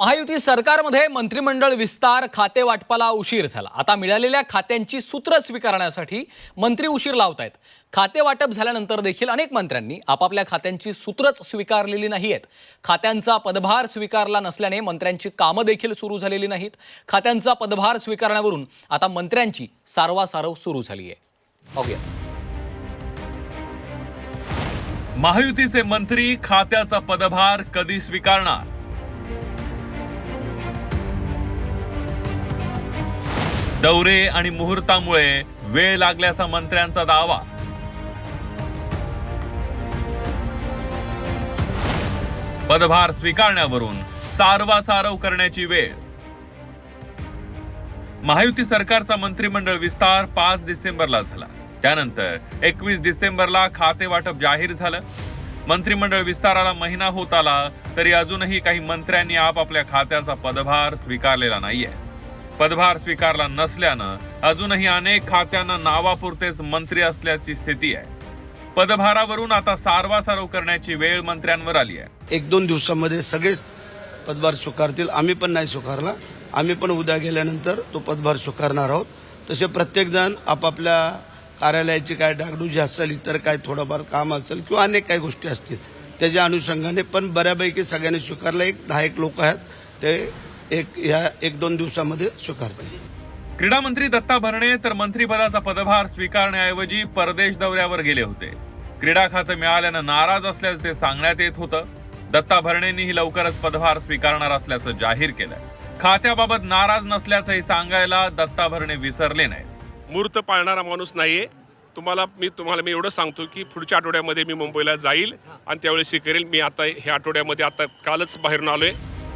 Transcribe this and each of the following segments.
महायुती सरकारमध्ये मंत्रिमंडळ विस्तार खाते वाटपाला उशीर झाला. आता मिळालेल्या खात्यांची सूत्र स्वीकारण्यासाठी मंत्री उशीर लावत आहेत खाते वाटप झाल्यानंतर देखील अनेक मंत्र्यांनी आपापल्या खात्यांची सूत्रच स्वीकारलेली नाही आहेत खात्यांचा पदभार स्वीकारला नसल्याने मंत्र्यांची कामं देखील सुरू झालेली नाहीत. खात्यांचा पदभार स्वीकारण्यावरून आता मंत्र्यांची सारवासारव सुरू झाली आहे पाहूया महायुतीचे मंत्री खात्याचा पदभार कधी स्वीकारणार? दौरे आणि मुहूर्तामुळे वेळ लागल्याचा मंत्र्यांचा दावा. पदभार स्वीकारण्यावरून सारवासारव करण्याची वेळ. महायुती सरकारचा मंत्रिमंडळ विस्तार पाच डिसेंबरला झाला. त्यानंतर एकवीस डिसेंबरला खाते वाटप जाहीर झालं. मंत्रिमंडळ विस्ताराला महिना होत आला तरी अजूनही काही मंत्र्यांनी आपापल्या खात्याचा पदभार स्वीकारलेला नाहीये. पदभार स्वीकारला नसल्यानं अजूनही अनेक खात्यांना नावापुरतेच मंत्री असल्याची स्थिती आहे. पदभारावरून आता सारवासारव करण्याची वेळ मंत्र्यांवर आली आहे. एक दोन दिवसामध्ये सगळेच पदभार स्वीकारतील. आम्ही पण नाही स्वीकारला. आम्ही पण उद्या गेल्यानंतर तो पदभार स्वीकारणार आहोत. तसे प्रत्येकजण आपापल्या कार्यालयाची काय डागडुजी असेल इतर काय थोडंफार काम असेल किंवा अनेक काही गोष्टी असतील त्याच्या अनुषंगाने पण बऱ्यापैकी सगळ्यांनी स्वीकारला. एक दहा एक लोक आहेत ते एक ह्या एक दोन दिवसामध्ये स्वीकारतील क्रीडा मंत्री दत्ता भरणे तर मंत्रिपदाचा पदभार स्वीकारण्याऐवजी परदेश दौऱ्यावर गेले होते. क्रीडा खातं मिळाल्यानं नाराज असल्याचं ते सांगण्यात येत होतं. दत्ता भरणेंनीही लवकरच पदभार स्वीकारणार असल्याचं जाहीर केलंय. खात्याबाबत नाराज नसल्याचंही सांगायला दत्ता भरणे विसरले नाहीत. मूर्त पाळणारा माणूस नाहीये. तुम्हाला मी तुम्हाला मी एवढं सांगतो की पुढच्या आठवड्यामध्ये मी मुंबईला जाईल आणि त्यावेळेस हे करेल. मी आता ह्या आठवड्यामध्ये आता कालच बाहेरून आलोय.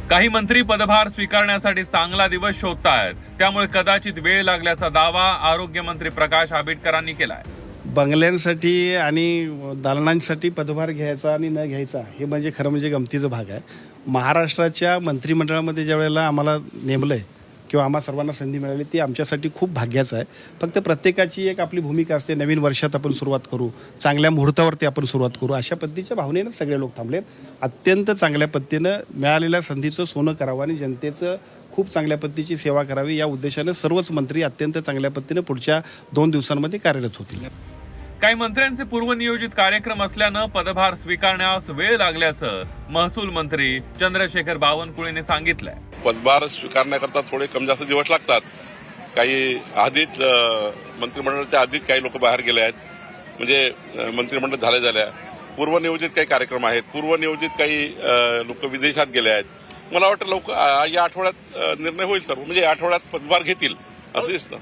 काही मंत्री पदभार स्वीकारण्यासाठी चांगला दिवस शोधतायत. त्यामुळे कदाचित वेळ लागल्याचा दावा आरोग्यमंत्री प्रकाश आंबेडकरांनी केलाय. बंगल्यांसाठी आणि दालनांसाठी पदभार घ्यायचा आणि न घ्यायचा हे म्हणजे खरं म्हणजे गमतीचा भाग आहे. महाराष्ट्राच्या मंत्रिमंडळामध्ये ज्या वेळेला आम्हाला नेमलं आहे किंवा आम्हा सर्वांना संधी मिळाली ती आमच्यासाठी खूप भाग्याचं आहे. फक्त प्रत्येकाची एक आपली भूमिका असते नवीन वर्षात आपण सुरुवात करू चांगल्या मुहूर्तावरती आपण सुरुवात करू अशा पद्धतीच्या भावनेनं सगळे लोक थांबलेत. अत्यंत चांगल्या पद्धतीनं मिळालेल्या संधीचं सोनं करावं आणि जनतेचं खूप चांगल्या पद्धतीची सेवा करावी या उद्देशानं सर्वच मंत्री अत्यंत चांगल्या पद्धतीनं पुढच्या दोन दिवसांमध्ये कार्यरत होतील. काही मंत्र्यांचे पूर्वनियोजित कार्यक्रम असल्यानं पदभार स्वीकारण्यास वेळ लागल्याचं महसूल मंत्री चंद्रशेखर बावनकुळेने सांगितलंय. पदभार स्वीकारण्याकरता थोडे कमी जास्त दिवस लागतात. काही आधीच मंत्रिमंडळाच्या आधीच काही लोक बाहेर गेले आहेत. म्हणजे मंत्रिमंडळ झाले झाल्या. पूर्वनियोजित काही कार्यक्रम आहेत. पूर्वनियोजित काही लोक विदेशात गेले आहेत. मला वाटतं लोक या आठवड्यात निर्णय होईल सर्व. म्हणजे या आठवड्यात पदभार घेतील. असं दिसतं.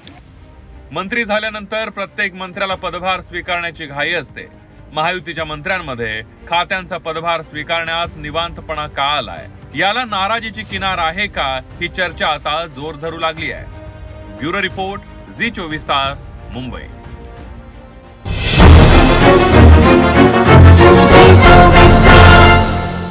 मंत्री झाल्यानंतर प्रत्येक मंत्र्याला पदभार स्वीकारण्याची घाई असते. महायुतीच्या मंत्र्यांमध्ये खात्यांचा पदभार स्वीकारण्यात निवांतपणा का आलाय? याला नाराजीची किनार आहे का ही चर्चा आता जोर धरू लागली आहे. ब्युरो रिपोर्ट झी चोवीस तास मुंबई.